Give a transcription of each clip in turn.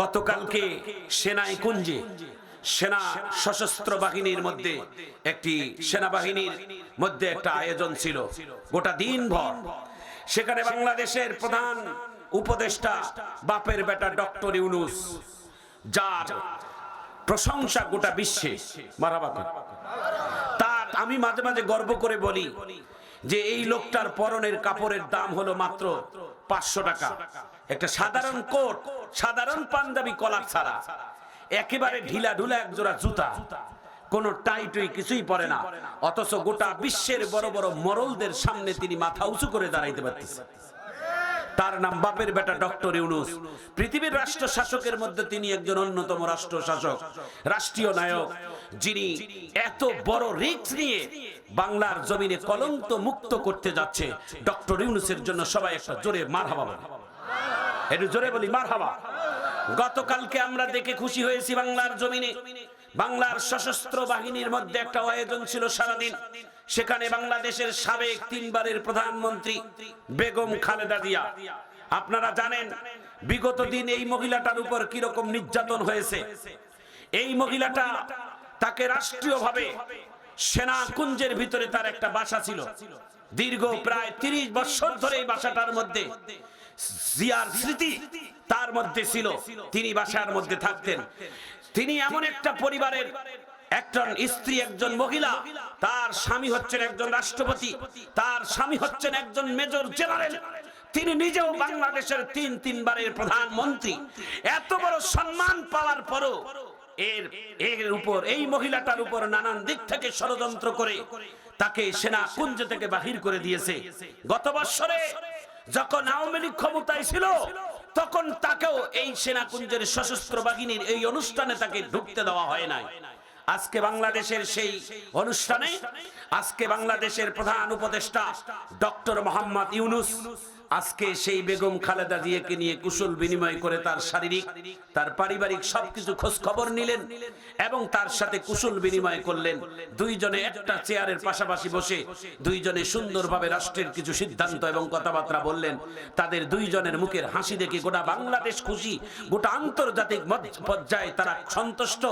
গতকালকে সেনায় কুঞ্জে সেনা সশস্ত্র বাহিনীর মধ্যে একটি সেনাবাহিনীর মধ্যে একটা আয়োজন ছিল, গোটা দিন ভর সেখানে বাংলাদেশের প্রধান উপদেষ্টা, বাপের বেটা ডক্টর ইউনুস, যার প্রশংসা গোটা বিশ্বে। মারাবাত তার, আমি মাঝে মাঝে গর্ব করে বলি যে এই লোকটার পরনের কাপড়ের দাম হলো মাত্র পাঁচশো টাকা। একটা সাধারণ কোট সাধারণ পাঞ্জাবি কলার ছাড়া। একেবারে ঢিলা ঢুলা এক জোড়া জুতা। কোন টাই টুই কিছুই পরে না। অথচ গোটা বিশ্বের বড় বড় মরলদের সামনে তিনি মাথা উঁচু করে দাঁড়াইতে পারতেছেন তার নাম বাপের বেটা ডক্টর ইউনুস। পৃথিবীর রাষ্ট্র শাসকের মধ্যে তিনি একজন অন্যতম রাষ্ট্র শাসক রাষ্ট্রীয় নায়ক, যিনি এত বড় রিস্ক নিয়ে বাংলার জমিনে কলঙ্ক মুক্ত করতে যাচ্ছে। ডক্টর ইউনুসের জন্য সবাই একটা জোরে মার হাবা একটু জোরে বলি মার হাবা গতকালকে আমরা দেখে খুশি হয়েছি বাংলার জমিনে। বাংলার সশস্ত্র বাহিনীর মধ্যে একটা আয়োজন ছিল সারাদিন। সেখানে বাংলাদেশের সাবেক তিনবারের প্রধানমন্ত্রী বেগম খালেদা জিয়া। আপনারা জানেন, বিগত দিন এই মহিলাটার উপর কীরকম নির্যাতন হয়েছে। এই মহিলাটা তাকে রাষ্ট্রীয়ভাবে সেনা কুঞ্জের ভিতরে তার একটা বাসা ছিল। দীর্ঘ প্রায় তিরিশ বছর ধরে এই বাসাটার মধ্যে জিয়ার স্মৃতি তার মধ্যে ছিল। তিনি বাসার মধ্যে থাকতেন। তিনি এমন একটা পরিবারের একজন স্ত্রী, একজন মহিলা, তার স্বামী হচ্ছেন একজন রাষ্ট্রপতি, তার স্বামী হচ্ছেন একজন মেজর জেনারেল। তিনি নিজেও বাংলাদেশের তিন তিনবারের প্রধানমন্ত্রী। এত বড় সম্মান পাওয়ার পরও এর এর উপর, এই মহিলাটার উপর নানান দিক থেকে ষড়যন্ত্র করে তাকে সেনা কুঞ্জ থেকে বাহির করে দিয়েছে। গত বছরে যখন আওয়ামী লীগ ক্ষমতায় ছিল, তখন তাকেও এই সেনাকুঞ্জের সশস্ত্র বাহিনীর এই অনুষ্ঠানে তাকে ঢুকতে দেওয়া হয় নাই। আজকে বাংলাদেশের সেই অনুষ্ঠানে, আজকে বাংলাদেশের প্রধান উপদেষ্টা ডক্টর মোহাম্মদ ইউনুস আজকে সেই বেগম খালেদা জিয়াকে নিয়ে কুশল বিনিময় করে তার শারীরিক, তার পারিবারিক সবকিছু খোঁজ খবর নিলেন এবং তার সাথে কুশল বিনিময় করলেন। দুইজনে একটা চেয়ারের পাশাপাশি বসে দুইজনে সুন্দরভাবে রাষ্ট্রের কিছু সিদ্ধান্ত এবং কথাবার্তা বললেন। তাদের দুইজনের মুখের হাসি দেখে গোটা বাংলাদেশ খুশি, গোটা আন্তর্জাতিক পর্যায়ে তারা সন্তুষ্ট।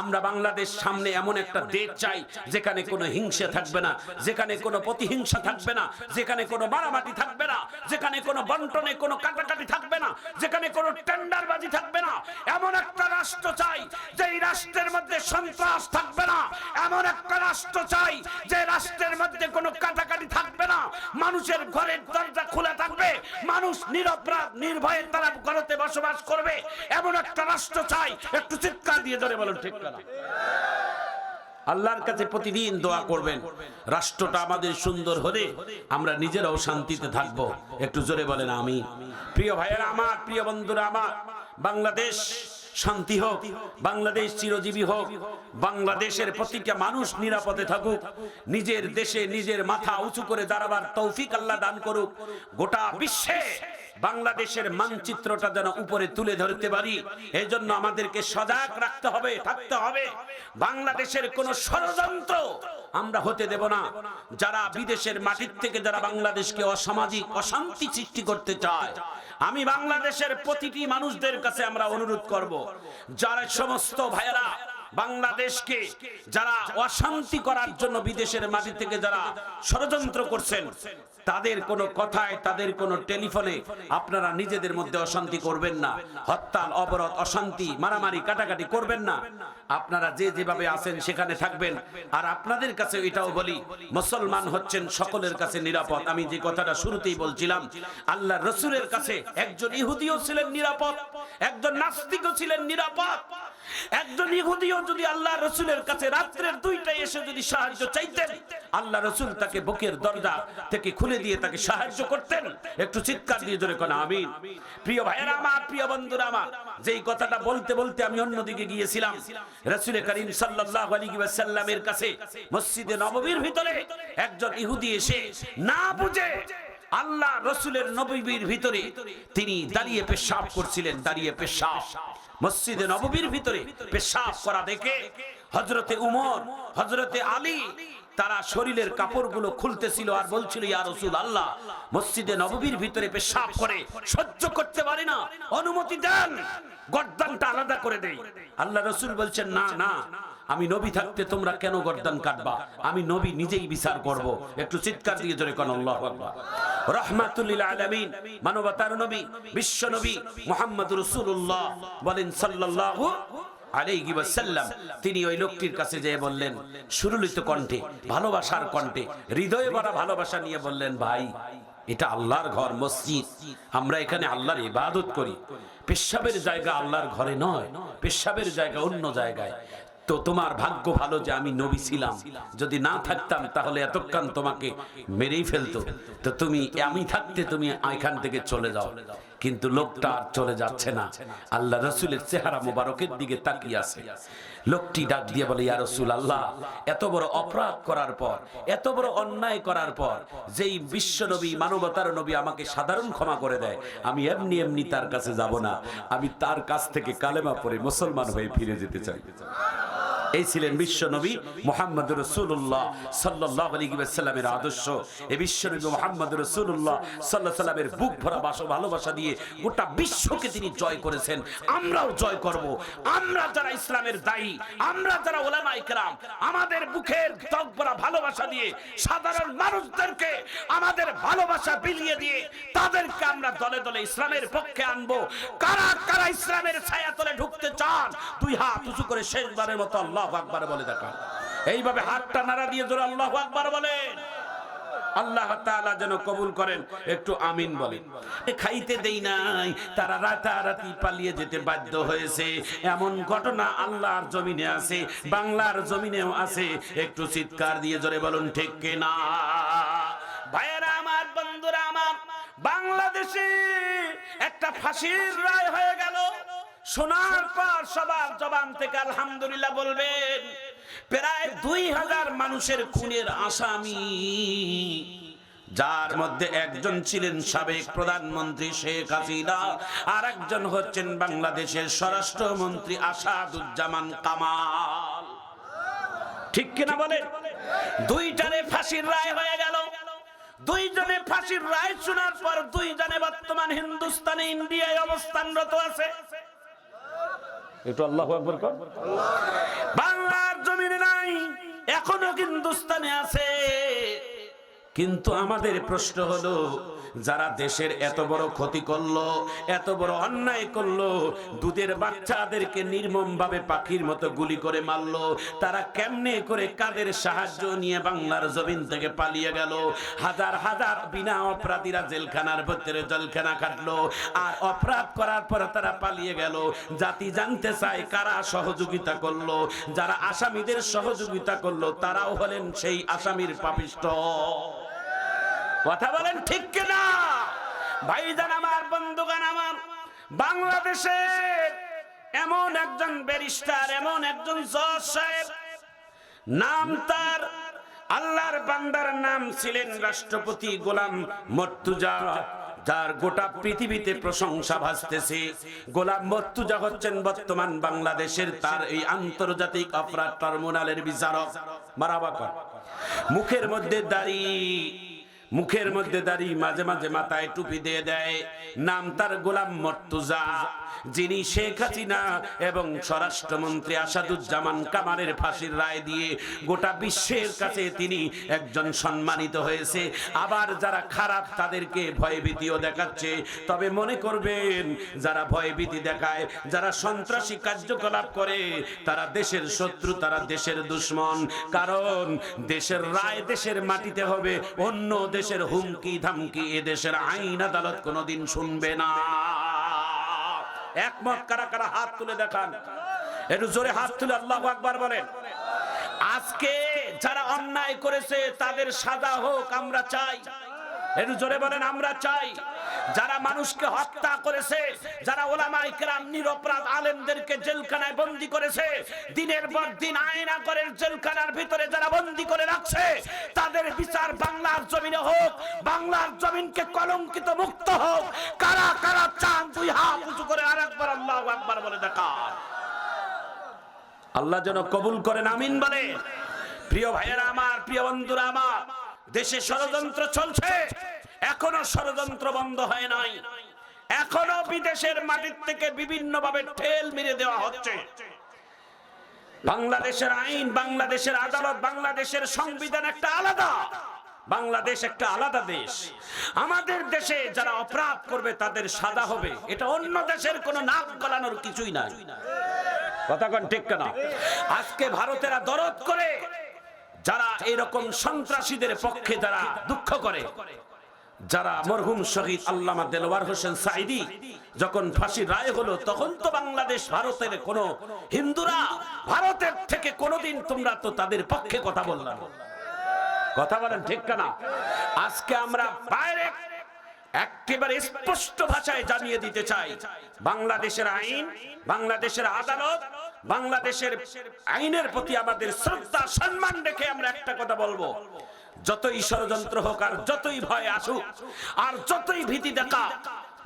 আমরা বাংলাদেশ সামনে এমন একটা দেশ চাই, যেখানে কোনো হিংসা থাকবে না, যেখানে কোনো প্রতিহিংসা থাকবে না, যেখানে কোনো মারামারি থাকবে না যেখানে কোনো বন্টনে কোনো কাটাকাটি থাকবে না, যেখানে কোনো টেন্ডারবাজি থাকবে না, এমন একটা রাষ্ট্র চাই যে রাষ্ট্রের মধ্যে সন্ত্রাস থাকবে না, এমন একটা রাষ্ট্র চাই যে রাষ্ট্রের মধ্যে কোনো কাটাকাটি থাকবে না, মানুষের ঘরের দরজা খোলা থাকবে, মানুষ নিরপরাধ নির্ভয়ে তারা ঘরেতে বসবাস করবে, এমন একটা রাষ্ট্র চাই, একটু চিৎকার দিয়ে ধরে বলুন, ঠিক না? আল্লাহর কাছে প্রতিদিন দোয়া করবেন। রাষ্ট্রটা আমাদের সুন্দর হলে আমরা নিজেরাও শান্তিতে থাকব। একটু জোরে বলেন আমি প্রিয় ভাইয়েরা আমার, প্রিয় বন্ধুরা আমার, বাংলাদেশ শান্তি হোক, বাংলাদেশ চিরজীবী হোক, বাংলাদেশের প্রতিটা মানুষ নিরাপদে থাকুক, নিজের দেশে নিজের মাথা উঁচু করে দাঁড়াবার তৌফিক আল্লাহ দান করুক, গোটা বিশ্বে বাংলাদেশের মানচিত্রটা যেন উপরে তুলে ধরতে পারি এই জন্য আমাদেরকে সজাগ রাখতে হবে, থাকতে হবে। বাংলাদেশের কোন ষড়যন্ত্র আমরা হতে দেব না। যারা বিদেশের মাটির থেকে যারা বাংলাদেশকে অসামাজিক অশান্তি সৃষ্টি করতে চায়, আমি বাংলাদেশের প্রতিটি মানুষদের কাছে আমরা অনুরোধ করব, যারা সমস্ত ভাইয়েরা বাংলাদেশকে যারা অশান্তি করার জন্য বিদেশের মাটি থেকে যারা ষড়যন্ত্র করছেন তাদের কোনো কথায়, তাদের কোনো টেলিফোনে আপনারা নিজেদের মধ্যে অশান্তি করবেন না। হরতাল, অবরোধ, অশান্তি, মারামারি, কাটাকাটি করবেন না। আপনারা যে যেভাবে আছেন সেখানে থাকবেন। আর আপনাদের কাছে এটাও বলি, মুসলমান হচ্ছেন সকলের কাছে নিরাপদ। আমি যে কথাটা শুরুতেই বলছিলাম, আল্লাহ রসুলের কাছে একজন ইহুদিও ছিলেন নিরাপদ, একজন নাস্তিকও ছিলেন নিরাপদ। একজন ইহুদিও যদি আল্লাহ রসুলের কাছে রাত্রের দুইটায় এসে যদি সাহায্য চাইতেন, আল্লাহ রসুল তাকে বুকের দরজা থেকে খুলে দিয়ে তাকে সাহায্য করতেন। একটু চিৎকার দিয়ে ধরে কোন, আমিন। প্রিয় ভাইয়েরা আমার, প্রিয় বন্ধুরা আমার, যেই কথাটা বলতে বলতে আমি অন্যদিকে গিয়েছিলাম। রসুল করিম সাল্লাল্লাহু আলাইহি ওয়াসাল্লামের কাছে মসজিদে নববীর ভিতরে একজন ইহুদি এসে না বুঝে আল্লাহ রসুলের নবীর ভিতরে তিনি দাঁড়িয়ে পেশাব করছিলেন, দাঁড়িয়ে পেশাব। মসজিদে নববীর ভিতরে পেশাব করা দেখে হজরতে উমর হজরতে আলী, তারা শরীরের কাপড়গুলো খুলতেছিল আর বলছিল, ইয়া রসুল আল্লাহ মসজিদে নববীর ভিতরে পেশাব করে সহ্য করতে পারি না। অনুমতি দেন, গর্দানটা আলাদা করে দেই। আল্লাহ রসুল বলছেন, না না, আমি নবী থাকতে তোমরা কেন গর্দান কাটবা? আমি নবী নিজেই বিচার করব। একটু চিৎকার দিয়ে জোরে কোন, আল্লাহ আকবার। রহমাতুল্লিল আলামিন। মানবতার নবী, বিশ্ব নবী মুহাম্মদ রাসূলুল্লাহ বলেন সাল্লাল্লাহু তিনি ওই লোকটির কাছে যেয়ে বললেন, সুরলিত কণ্ঠে, ভালোবাসার কণ্ঠে, হৃদয়ে ভরা ভালোবাসা নিয়ে বললেন, ভাই, এটা আল্লাহর ঘর, মসজিদ। আমরা এখানে আল্লাহর ইবাদত করি। পেশাবের জায়গা আল্লাহর ঘরে নয়, পেশাবের জায়গা অন্য জায়গায়। তো তোমার ভাগ্য ভালো যে আমি নবী ছিলাম। যদি না থাকতাম, তাহলে এতক্ষণ তোমাকে মেরেই ফেলতো। তো তুমি, আমি থাকতে তুমি এখান থেকে চলে যাও। কিন্তু লোকটা আর চলে যাচ্ছে না। আল্লাহ রসুলের চেহারা মোবারকের দিকে তাকিয়ে আছে। লোকটি ডাক দিয়ে বলে, ইয়া রসুল আল্লাহ এত বড় অপরাধ করার পর, এত বড় অন্যায় করার পর, যেই বিশ্ব নবী, মানবতার নবী আমাকে সাধারণ ক্ষমা করে দেয়, আমি এমনি এমনি তার কাছে যাব না। আমি তার কাছ থেকে কালেমা পরে মুসলমান হয়ে ফিরে যেতে চাই। এই ছিলেন বিশ্ব নবী মোহাম্মদ রসুল্লাহ সাল্লাহ আলী সাল্লামের আদর্শ। এই বিশ্ব নবী মোহাম্মদ রসুল্লাহ সাল্লাহ সাল্লামের বুক ভরা বাসো ভালোবাসা দিয়ে গোটা বিশ্বকে তিনি জয় করেছেন। আমরাও জয় করব। আমরা যারা ইসলামের দায়ী, আমরা যারা ওলামা ইকরাম, আমাদের বুকের ত্বক ভরা ভালোবাসা দিয়ে সাধারণ মানুষদেরকে আমাদের ভালোবাসা বিলিয়ে দিয়ে তাদেরকে আমরা দলে দলে ইসলামের পক্ষে আনব। কারা কারা ইসলামের ছায়া তলে ঢুকতে চান তুই হাত উঁচু করে শেষবারের মতো আল্লাহ আকবার বলে দেখান এইভাবে হাতটা নাড়া দিয়ে ধরে আল্লাহ আল্লাহ তাআলা যেন কবুল করেন, একটু আমিন বলেন। খাইতে দেই নাই, তারা রাতারাতি পালিয়ে যেতে বাধ্য হয়েছে। এমন ঘটনা আল্লাহর জমিনে আছে, বাংলার জমিনেও আছে। একটু চিৎকার দিয়ে জোরে বলুন, ঠিক কিনা ভাইয়েরা আমার, বন্ধুরা আমার, বাংলাদেশে একটা ফাঁসির রায় হয়ে গেল। শোনার পর সবার জবান থেকে আলহামদুলিল্লাহ বলবেন, প্রায় দুই হাজার মানুষের খুনের আসামি, যার মধ্যে একজন ছিলেন সাবেক প্রধানমন্ত্রী শেখ হাসিনা আর একজন হচ্ছেন বাংলাদেশের স্বরাষ্ট্রমন্ত্রী আসাদুজ্জামান কামাল। ঠিক কিনা বলে দুইটারে ফাঁসির রায় হয়ে গেল। দুইজনে ফাঁসির রায় শোনার পর দুইজনে বর্তমান হিন্দুস্তানে ইন্ডিয়ায় অবস্থানরত আছে। একটু আল্লাহ একবার কর। বাংলার জমিনে নাই এখনও হিন্দুস্তানে আছে। কিন্তু আমাদের প্রশ্ন হলো, যারা দেশের এত বড় ক্ষতি করল, এত বড় অন্যায় করল, দুধের বাচ্চাদেরকে নির্মম ভাবে পাখির মতো গুলি করে মারলো, তারা কেমনে করে কাদের সাহায্য নিয়ে বাংলার জমিন থেকে পালিয়ে গেল? হাজার হাজার বিনা অপরাধীরা জেলখানার ভিতরে জেলখানা কাটলো, আর অপরাধ করার পর তারা পালিয়ে গেল। জাতি জানতে চায় কারা সহযোগিতা করল, যারা আসামিদের সহযোগিতা করল, তারাও হলেন সেই আসামির পাপিষ্ট কথা বলেন ঠিক কিনা? ভাইজান আমার বন্ধুগান আমার বাংলাদেশের এমন একজন ব্যারিস্টার, এমন একজন জজ সাহেব, নাম তার আল্লাহর বান্দার নাম ছিলেন রাষ্ট্রপতি গোলাম মর্তুজা, যার গোটা পৃথিবীতে প্রশংসা ভাসতেছে। গোলাম মর্তুজা হচ্ছেন বর্তমান বাংলাদেশের তার এই আন্তর্জাতিক অপরাধ ট্রাইব্যুনালের বিচারক। মারাবা কর মুখের মধ্যে দাঁড়িয়ে মুখের মধ্যে দাঁড়িয়ে মাঝে মাঝে মাথায় টুপি দিয়ে দেয়। নাম তার গোলাম মর্তুজা, যিনি শেখ হাসিনা এবং স্বরাষ্ট্রমন্ত্রী আসাদুজ্জামান কামালের ফাঁসির রায় দিয়ে গোটা বিশ্বের কাছে তিনি একজন সম্মানিত হয়েছে। আবার যারা খারাপ, তাদেরকে ভয়ভীতিও দেখাচ্ছে। তবে মনে করবেন, যারা ভয়ভীতি দেখায়, যারা সন্ত্রাসী কার্যকলাপ করে, তারা দেশের শত্রু, তারা দেশের দুশ্মন। কারণ দেশের রায় দেশের মাটিতে হবে, অন্য দেশের হুমকি ধামকি এ দেশের আইন আদালত কোনোদিন শুনবে না। একমত কারা কারা হাত তুলে দেখান। একটু জোরে হাত তুলে আল্লাহ আকবার বলেন। আজকে যারা অন্যায় করেছে, তাদের সাদা হোক, আমরা চাই। একটু জোরে বলেন, আমরা চাই যারা মানুষকে হত্যা করেছে, যারা নিরপরাধ আলেমদেরকে জেলখানায় বন্দি করেছে, দিনের পর দিন আয়না করে জেলখানার ভিতরে যারা বন্দি করে রাখছে, তাদের বিচার বাংলার জমিনে হোক, বাংলার জমিনকে কলঙ্কিত মুক্ত হোক, কারা কারা চান দুই হাত উঁচু করে আরেকবার আল্লাহ আকবার বলে দেখা আল্লাহ যেন কবুল করেন, আমিন বলে। প্রিয় ভাইয়েরা আমার, প্রিয় বন্ধুরা আমার দেশে ষড়যন্ত্র চলছে। এখনও ষড়যন্ত্র বন্ধ হয় নাই। এখনও বিদেশের মাটির থেকে বিভিন্ন ভাবে ঠেল মেরে দেওয়া হচ্ছে। বাংলাদেশের আইন, বাংলাদেশের আদালত, বাংলাদেশের সংবিধান একটা আলাদা। বাংলাদেশ একটা আলাদা দেশ। আমাদের দেশে যারা অপরাধ করবে, তাদের সাদা হবে। এটা অন্য দেশের কোনো নাক গলানোর কিছুই নাই। কথা ঠিক কেনা? আজকে ভারতেরা দরদ করে যারা এরকম সন্ত্রাসীদের পক্ষে যারা দুঃখ করে, যারা মরহুম শহীদ আল্লামা দেলোয়ার হোসেন সাইদি যখন ফাঁসির রায় হলো, তখন তো বাংলাদেশ ভারতের কোন হিন্দুরা, ভারতের থেকে কোনোদিন তোমরা তো তাদের পক্ষে কথা বললাম কথা বলেন ঠিক না আজকে আমরা বাইরে একেবারে স্পষ্ট ভাষায় জানিয়ে দিতে চাই, বাংলাদেশের আইন, বাংলাদেশের আদালত বাংলাদেশের আইনের প্রতি আমাদের শ্রদ্ধা, সম্মান রেখে আমরা একটা কথা বলব। যতই ষড়যন্ত্র হোক আর যতই ভয় আসুক, আর যতই ভীতি দেখা,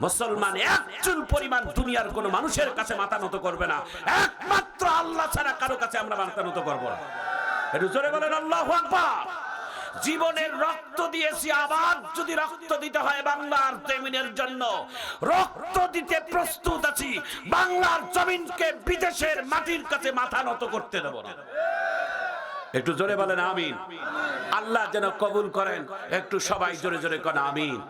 মুসলমান একজন পরিমাণ দুনিয়ার কোন মানুষের কাছে মাথা নত করবে না। একমাত্র আল্লাহ ছাড়া কারও কাছে আমরা মাথা নত করব না। জোরে বলেন, আল্লাহ আকবার! জীবনের রক্ত দিয়েছি, আবার যদি রক্ত দিতে হয় বাংলার জমিনের জন্য। রক্ত দিতে প্রস্তুত আছি, বাংলার জমিনকে বিদেশের মাটির কাছে মাথা নত করতে দেব না। একটু জোরে বলেন, আমিন। আল্লাহ যেন কবুল করেন, একটু সবাই জোরে জোরে কেন, আমিন।